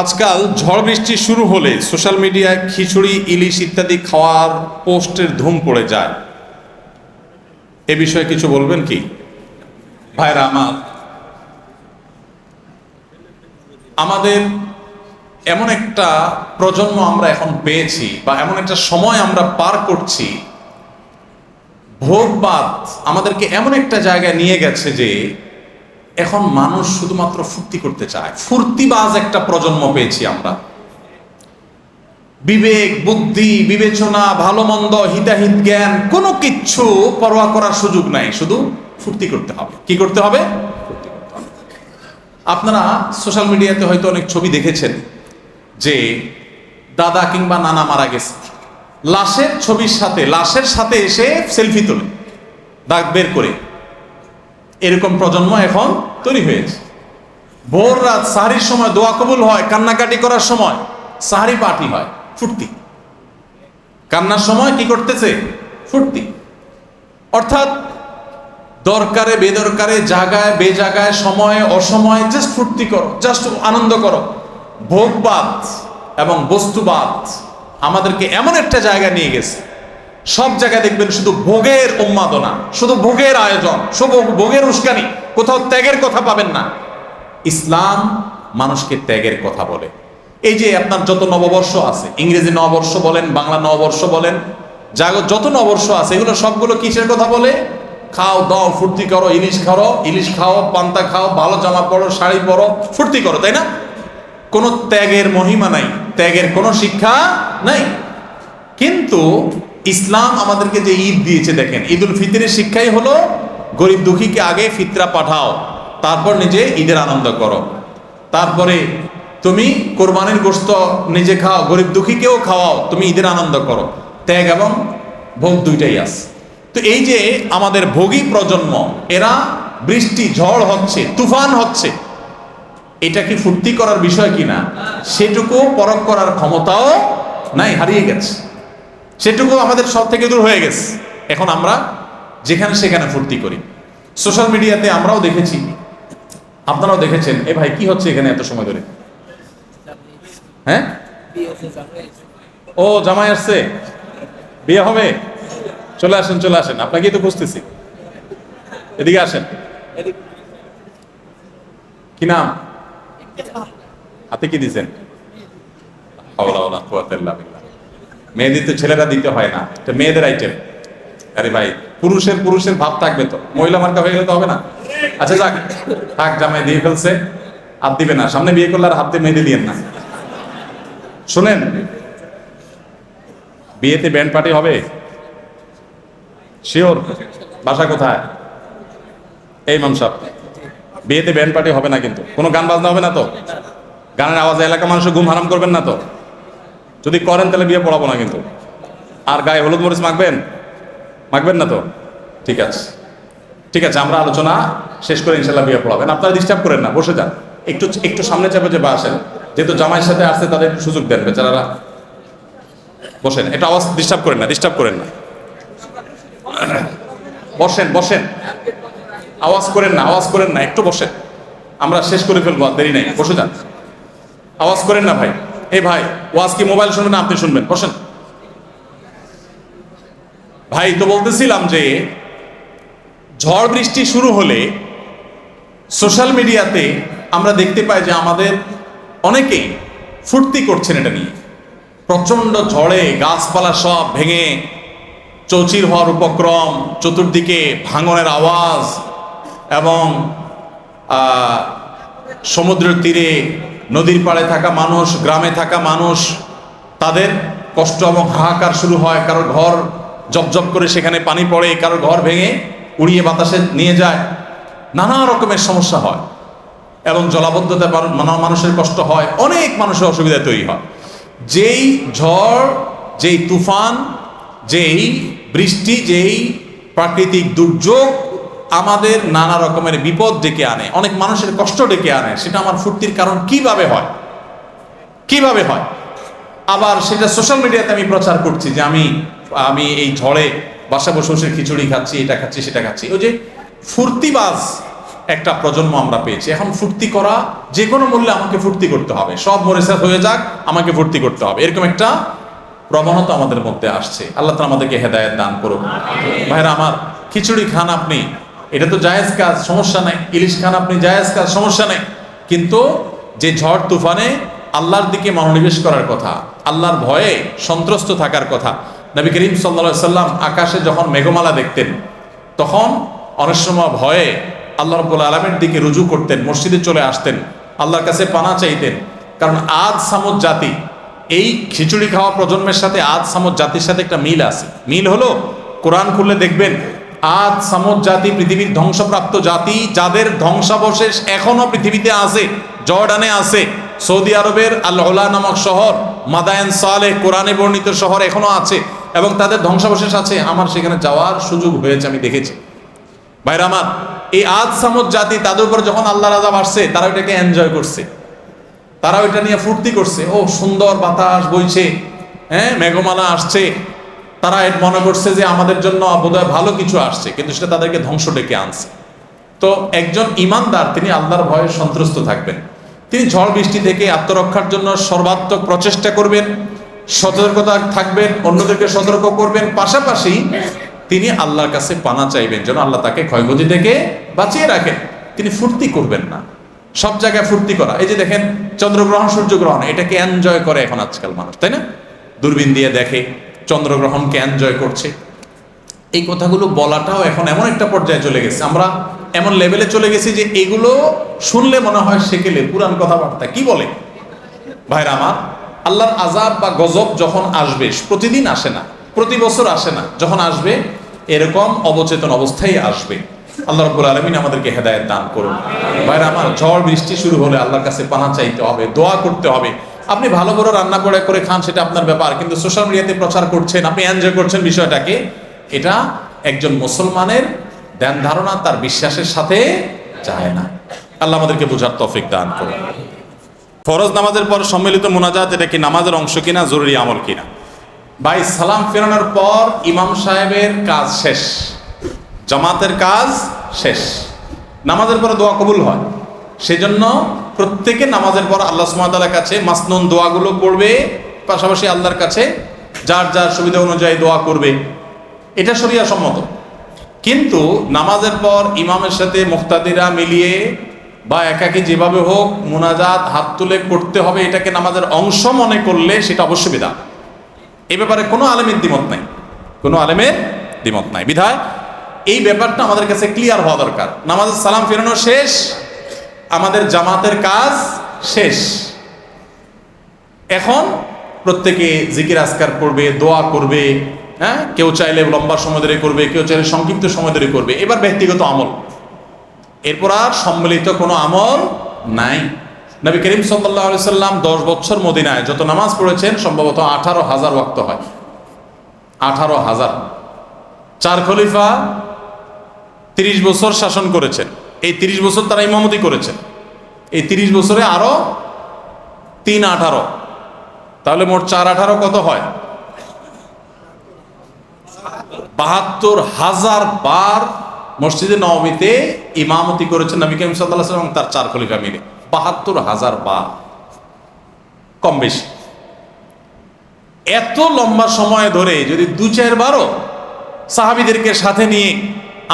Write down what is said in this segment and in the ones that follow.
আজকাল ঝড় বৃষ্টি শুরু হলে সোশ্যাল মিডিয়ায় খিচুড়ি, ইলিশ ইত্যাদি খাওয়ার পোস্টের ধুম পড়ে যায়। এ বিষয়ে কিছু বলবেন কি? ভাইরা, আমার আমাদের এমন একটা প্রজন্ম আমরা এখন পেয়েছি বা এমন একটা সময় আমরা পার করছি। ভোগবাদ আমাদেরকে এমন একটা জায়গায় নিয়ে গেছে যে এখন মানুষ শুধুমাত্র ফুর্তি করতে চায়। ফুর্তিবাজ একটা প্রজন্ম পেয়েছি আমরা। বিবেক, বুদ্ধি, বিবেচনা, ভালো মন্দ, হিতাহিত জ্ঞান, কোনো কিচ্ছু পরোয়া করার সুযোগ নাই। শুধু ফুর্তি করতে হবে। কি করতে হবে। আপনারা সোশ্যাল মিডিয়াতে হয়তো অনেক ছবি দেখেছেন যে দাদা কিংবা নানা মারা গেছে। লাশের ছবির সাথে, লাশের সাথে এসে সেলফি তোলে, দাগ বের করে। এরকম প্রজন্ম এখন তৈরি হয়েছে। ভোর রাত সাহারির সময় দোয়া কবুল হয়, কান্নাকাটি করার সময় সাহারি পার্টি হয়, ফুর্তি। কান্নার সময় কি করতেছে? ফুর্তি। অর্থাৎ দরকারে, বেদরকারে জায়গায় বেজাগায়, সময়ে, অসময়ে জাস্ট ফুর্তি করো জাস্ট আনন্দ করো। ভোগবাদ এবং বস্তুবাদ আমাদেরকে এমন একটা জায়গা নিয়ে গেছে। সব জায়গায় দেখবেন শুধু ভোগের উন্মাদনা, শুধু ভোগের আয়োজন, শুধু ভোগের উস্কানি, কোথাও ত্যাগের কথা পাবেন না। ইসলাম মানুষকে ত্যাগের কথা বলে। এই যে আপনার যত নববর্ষ আছে, ইংরেজি নববর্ষ বলেন, বাংলা নববর্ষ বলেন যা যত নববর্ষ আছে, এগুলো সবগুলো কিসের কথা বলে? খাও, দাও, ফুর্তি করো, ইলিশ খাও ইলিশ খাও, পান্তা খাও, ভালো জামা পরো, শাড়ি পরো, ফুর্তি করো, তাই না? কোনো ত্যাগের মহিমা নাই, ত্যাগের কোনো শিক্ষা নাই। কিন্তু ইসলাম আমাদেরকে যে ঈদ দিয়েছে, দেখেন ঈদ উল ফিতরের শিক্ষাই হলো গরিব দুঃখীকে আগে ফিতরা পাঠাও, তারপর নিজে ঈদের আনন্দ করো। তারপরে তুমি কোরবানির গোস্ত নিজে খাও, গরিব দুঃখীকেও খাওয়াও, তুমি ঈদের আনন্দ করো। ত্যাগ এবং ভোগ দুইটাই আছে। তো এই যে আমাদের ভোগী প্রজন্ম, এরা বৃষ্টি, ঝড় হচ্ছে, তুফান হচ্ছে, এটা কি ফুর্তি করার বিষয় কিনা? সেটুকু পরখ করার ক্ষমতাও নাই, হারিয়ে গেছে। সেটুকু আমাদের সব থেকে দূর হয়ে গেছে। এখন আমরা যেখানে সেখানে ফুর্তি করি। সোশ্যাল মিডিয়াতে আমরাও দেখেছি। আপনারাও দেখেছেন, এ ভাই, কি হচ্ছে এখানে এত সময় ধরে? হ্যাঁ? ও, জামাই আসছে। বিয়ে হবে? চলে আসেন চলে আসেন। আপনাকেই তো খুঁজতেছি। এদিকে আসেন। কি নাম? হাতে কি দিছেন হাওলা কুওয়াতা মেয়েদের তো ছেলেরা দিতে হয় না, এটা মেয়েদের আইটেম আরে ভাই, পুরুষের পুরুষের ভাব থাকবে তো। মহিলা মার্কা হয়ে গেলে তো হবে না। আচ্ছা যাক, থাক, জামাই দিয়ে ফেলছে। হাত দিবে না, সামনে বিয়ে করলে আর হাত দিয়ে মেহেদি দিয়েন না। শোনেন, বিয়েতে ব্যান্ড পার্টি হবে? শিওর বাসা কোথায়? এই মামসাব বিয়েতে ব্যান্ড পার্টি হবে না কিন্তু। কোনো গান বাজনা হবে না তো? গানের আওয়াজে এলাকা মানুষ ঘুম হারাম করবেন না তো? যদি করেন তাহলে বিয়ে পড়াবো না কিন্তু। আর গায়ে হলুদ মরিচ মাখবেন? মাখবেন না তো? ঠিক আছে। ঠিক আছে, আমরা আলোচনা শেষ করে ইনশাল্লাহ বিয়ে পড়াবেন। আপনারা ডিস্টার্ব করেন না, বসে যান। একটু একটু সামনে চাপে যে আসেন, যেহেতু জামাইয়ের সাথে আসছে তাদের সুযোগ দেন বেচারারা। বসেন এটা আওয়াজ ডিস্টার্ব করেন না ডিস্টার্ব করেন না। বসেন বসেন। আওয়াজ করেন না, আওয়াজ করেন না, একটু বসেন। আমরা শেষ করে ফেলব দেরি নাই, বসে যান। আওয়াজ করেন না ভাই। এই ভাই, ওয়াজ কি মোবাইল শুনবেন আপনি শুনবেন? বসেন। ভাই, তো বলতেছিলাম যে, ঝড় বৃষ্টি শুরু হলে সোশ্যাল মিডিয়াতে আমরা দেখতে পাই যে আমাদের অনেকেই ফুর্তি করছেন এটা নিয়ে। প্রচণ্ড ঝড়ে গাছপালা সব ভেঙে চৌচির হওয়ার উপক্রম, চতুর্দিকে ভাঙনের আওয়াজ এবং সমুদ্রের তীরে নদীর পাড়ে থাকা মানুষ, গ্রামে থাকা মানুষ, তাদের কষ্ট এবং হাহাকার শুরু হয়। কারোর ঘর জবজব করে সেখানে পানি পড়ে, কারোর ঘর ভেঙে উড়িয়ে বাতাসে নিয়ে যায়। নানা রকমের সমস্যা হয়। এবং জলাবদ্ধতা মানুষের কষ্ট হয়। অনেক মানুষের অসুবিধা তৈরি হয়। যেই ঝড়, যেই তুফান, যেই বৃষ্টি, যেই প্রাকৃতিক দুর্যোগ আমাদের নানা রকমের বিপদ ডেকে আনে, অনেক মানুষের কষ্ট ডেকে আনে, সেটা আমার ফুর্তির কারণ কীভাবে হয়? কীভাবে হয়? আবার সেটা সোশ্যাল মিডিয়াতে আমি প্রচার করছি যে আমি আমি এই ঝড়ে বাসা বসে বসে খিচুড়ি খাচ্ছি, এটা খাচ্ছি, সেটা খাচ্ছি। ওই যে ফুর্তিবাজ একটা প্রজন্ম আমরা পেয়েছি। এখন ফুর্তি করা যে কোনো মূল্যে আমাকে ফুর্তি করতে হবে। সব মরিসাত হয়ে যাক, আমাকে ফুর্তি করতে হবে। এরকম একটা প্রবণতা আমাদের মধ্যে আসছে। আল্লাহ তালা আমাদেরকে হেদায়ত দান করুন ভাইরা আমার খিচুড়ি খান আপনি। এটা তো জায়েজ কাজ, সমস্যা নাই। ইলিশ খান আপনি জায়েজ কাজ, সমস্যা নাই। কিন্তু যে ঝড় তুফানে আল্লাহর দিকে মনোনিবেশ করার কথা, আল্লাহর ভয়ে সন্ত্রস্ত থাকার কথা, নবী করিম সাল্লা সাল্লাম আকাশে যখন মেঘমালা দেখতেন, তখন অনেক সময় ভয়ে আল্লাহ রব্বুল আলমের দিকে রুজু করতেন, মসজিদে চলে আসতেন, আল্লাহর কাছে পানা চাইতেন। কারণ আজ সামুদ জাতি, এই খিচুড়ি খাওয়া প্রজন্মের সাথে আজ সামুদ জাতির সাথে একটা মিল আছে। মিল হলো কোরআন খুললে দেখবেন আজ সামুদ জাতি পৃথিবীর ধ্বংসপ্রাপ্ত জাতি, যাদের ধ্বংসাবশেষ এখনও পৃথিবীতে আছে, জর্ডানে আছে। সৌদি আরবের আল্লাহ নামক শহর মাদায়ন সালে কোরআনে বর্ণিত শহর এখনও আছে এবং তাদের ধ্বংসাবশেষ আছে। আমার সেখানে যাওয়ার সুযোগ হয়েছে, আমি দেখেছি। ভাইরা আমার, এই আজ সামুদ জাতি, তাদের উপর যখন আল্লাহ রাজা আসছে, তারা ওইটাকে এনজয় করছে। তারা ওইটা নিয়ে ফুর্তি করছে। ও সুন্দর বাতাস বইছে হ্যাঁ মেঘমালা আসছে। তারা এর মনে করছে যে আমাদের জন্য বোধহয় ভালো কিছু আসছে, কিন্তু সেটা তাদেরকে ধ্বংস ডেকে আনছে। তো একজন ইমানদার, তিনি আল্লাহর ভয়ে সন্ত্রস্ত থাকবেন। তিনি ঝড় বৃষ্টি থেকে আত্মরক্ষার জন্য সর্বাত্মক প্রচেষ্টা করবেন, সতর্কতা থাকবেন, অন্যদেরকে সতর্ক করবেন। পাশাপাশি তিনি আল্লাহর কাছে পানা চাইবেন, যেন আল্লাহ তাকে ক্ষয়ক্ষতি থেকে বাঁচিয়ে রাখেন। তিনি ফুর্তি করবেন না। সব জায়গায় ফুর্তি করা। এই যে দেখেন, চন্দ্রগ্রহণ, সূর্যগ্রহণ, এটাকে এনজয় করে এখন আজকাল মানুষ, তাই না? দূরবীন দিয়ে দেখে। চন্দ্রগ্রহণকে এনজয় করছে। এই কথাগুলো বলাটাও এখন এমন একটা পর্যায়ে চলে গেছে। আমরা এমন লেভেলে চলে গেছি যে এগুলো শুনলে মনে হয় সেকেলে পুরান কথাবার্তা। কি বলে? ভাইরা আমার, আল্লাহর আজাব বা গজব যখন আসবে, প্রতিদিন আসে না, প্রতি বছর আসে না, যখন আসবে, এরকম অবচেতন অবস্থায় আসবে। আল্লাহ রব্বুল আলমিন আমাদেরকে হেদায়ত দান করুন। ভাইরা আমার, ঝড় বৃষ্টি শুরু হলে আল্লাহর কাছে পানা চাইতে হবে, দোয়া করতে হবে। আপনি ভালো করে রান্না করে করে খান, সেটা আপনার ব্যাপার। কিন্তু সোশ্যাল মিডিয়াতে প্রচার করছেন, আপনি এনজয় করছেন বিষয়টাকে এটা একজন মুসলমানের ধ্যান ধারণা, তার বিশ্বাসের সাথে যায় না। আল্লাহ আমাদেরকে বোঝার তফিক দান করুন। ফরজ নামাজের পর সম্মিলিত মোনাজাত, এটা কি নামাজের অংশ কিনা, জরুরি আমল কিনা? ভাই, সালাম ফেরানোর পর ইমাম সাহেবের কাজ শেষ, জামাতের কাজ শেষ। নামাজের পরে দোয়া কবুল হয়। সেজন্য প্রত্যেকে নামাজের পর আল্লাহ সুমাতালার কাছে মাসনুন দোয়াগুলো পড়বে, পাশাপাশি আল্লাহর কাছে যার যার সুবিধা অনুযায়ী দোয়া করবে। এটা সরিয়া সম্মত। কিন্তু নামাজের পর ইমামের সাথে মুক্তাদিরা মিলিয়ে বা একাকে যেভাবে হোক মোনাজাত হাত তুলে করতে হবে, এটাকে নামাজের অংশ মনে করলে সেটা অবশ্যই বিধা এই ব্যাপারে কোনো আলেমের দ্বিমত নাই। কোনো আলেমের দ্বিমত নাই। বিধায় এই ব্যাপারটা আমাদের কাছে ক্লিয়ার হওয়া দরকার। নামাজের সালাম ফেরানো শেষ আমাদের জামাতের কাজ শেষ। এখন প্রত্যেকে জিকির আসকার করবে, দোয়া করবে হ্যাঁ? কেউ চাইলে লম্বা সময় ধরে করবে, কেউ চাইলে সংক্ষিপ্ত সময় ধরে করবে। এবার ব্যক্তিগত আমল। এরপর আর সম্মিলিত কোনো আমল নাই। নবী করিম সাল্লাহ সাল্লাম দশ বছর মদিনায় যত নামাজ পড়েছেন, সম্ভবত আঠারো হাজার ওয়াক্ত হয়। আঠারো হাজার। চার খলিফা তিরিশ বছর শাসন করেছেন। এই তিরিশ বছর তারা ইমামতি করেছেন এই তিরিশ বছরে আরও তিন আঠারো। তাহলে মোট চার আঠারো কত হয়? বাহাত্তর হাজার বার মসজিদে নবমীতে ইমামতি করেছেন নবী করিম সাল্লাহ এবং তার চার খলিফা মিলে। বাহাত্তর হাজার বার। কম বেশি। এত লম্বা সময় ধরে যদি দু চারবারও সাহাবিদেরকে সাথে নিয়ে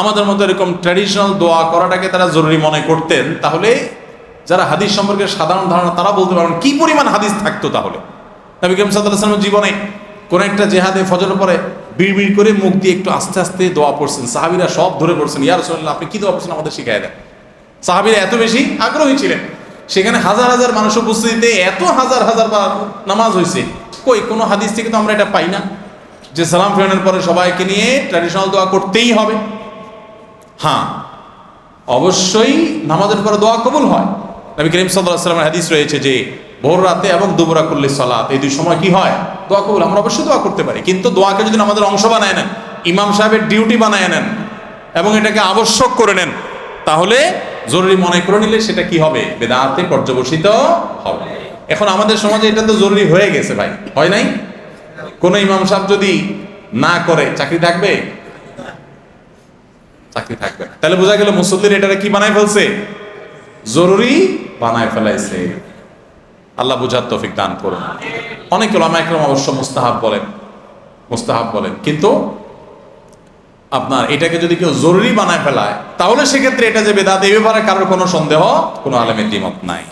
আমাদের মতো এরকম ট্র্যাডিশনাল দোয়া করাটাকে তারা জরুরি মনে করতেন, তাহলে যারা হাদিস সম্পর্কে সাধারণ ধারণা তারা বলতে পারবেন, কি পরিমাণ হাদিস থাকতো তাহলে? নবী সাল্লাহ জীবনে কোন একটা জেহাদে ফজর পরে বিড় বিড় করে মুখ দিয়ে একটু আস্তে আস্তে দোয়া পড়ছেন, সাহাবিরা সব ধরে পড়ছেন ইয়ার রসল্লাহ আপনি কি দোয়া পড়ছেন আমাদের শিখাই দেন? সাহাবিরা এত বেশি আগ্রহী ছিলেন। সেখানে হাজার হাজার মানুষ উপস্থিতিতে এত হাজার হাজার বার নামাজ হয়েছে কই, কোনো হাদিস থেকে তো আমরা এটা পাই না। যে সালাম ফেরানোর পরে সবাইকে নিয়ে ট্র্যাডিশনাল দোয়া করতেই হবে। হ্যাঁ অবশ্যই নামাজের পরে দোয়া কবুল হয়। নবী করিম সাল্লাহ হাদিস রয়েছে যে, ভোর রাতে এবং দুবরা করলে সালাত, এই দুই সময় কি হয়? দোয়া কবুল, আমরা অবশ্যই দোয়া করতে পারি। কিন্তু দোয়াকে যদি আমাদের অংশ বানায় নেন, ইমাম সাহেবের ডিউটি বানায় নেন এবং এটাকে আবশ্যক করে নেন, তাহলে জরুরি মনে করে নিলে সেটা কি হবে? বেদাতে পর্যবসিত হবে। এখন আমাদের সমাজে এটা তো জরুরি হয়ে গেছে ভাই, হয় নাই? কোন ইমাম সাহেব যদি না করে, চাকরি থাকবে? চাকরি থাকবে। না তাহলে বোঝা গেল মুসল্লির এটারে কি বানায় ফেলছে? জরুরি বানায় ফেলাইছে। আল্লাহ বুঝার তৌফিক দান করুন। অনেক ওলামা একরম অবশ্য মুস্তাহাব বলেন মুস্তাহাব বলেন। কিন্তু আপনার এটাকে যদি কেউ জরুরি বানায় ফেলায়, তাহলে সেক্ষেত্রে এটা যে বেদাত, এ ব্যাপারে কারোর কোনো সন্দেহ কোনো আলেমের দ্বিমত নাই।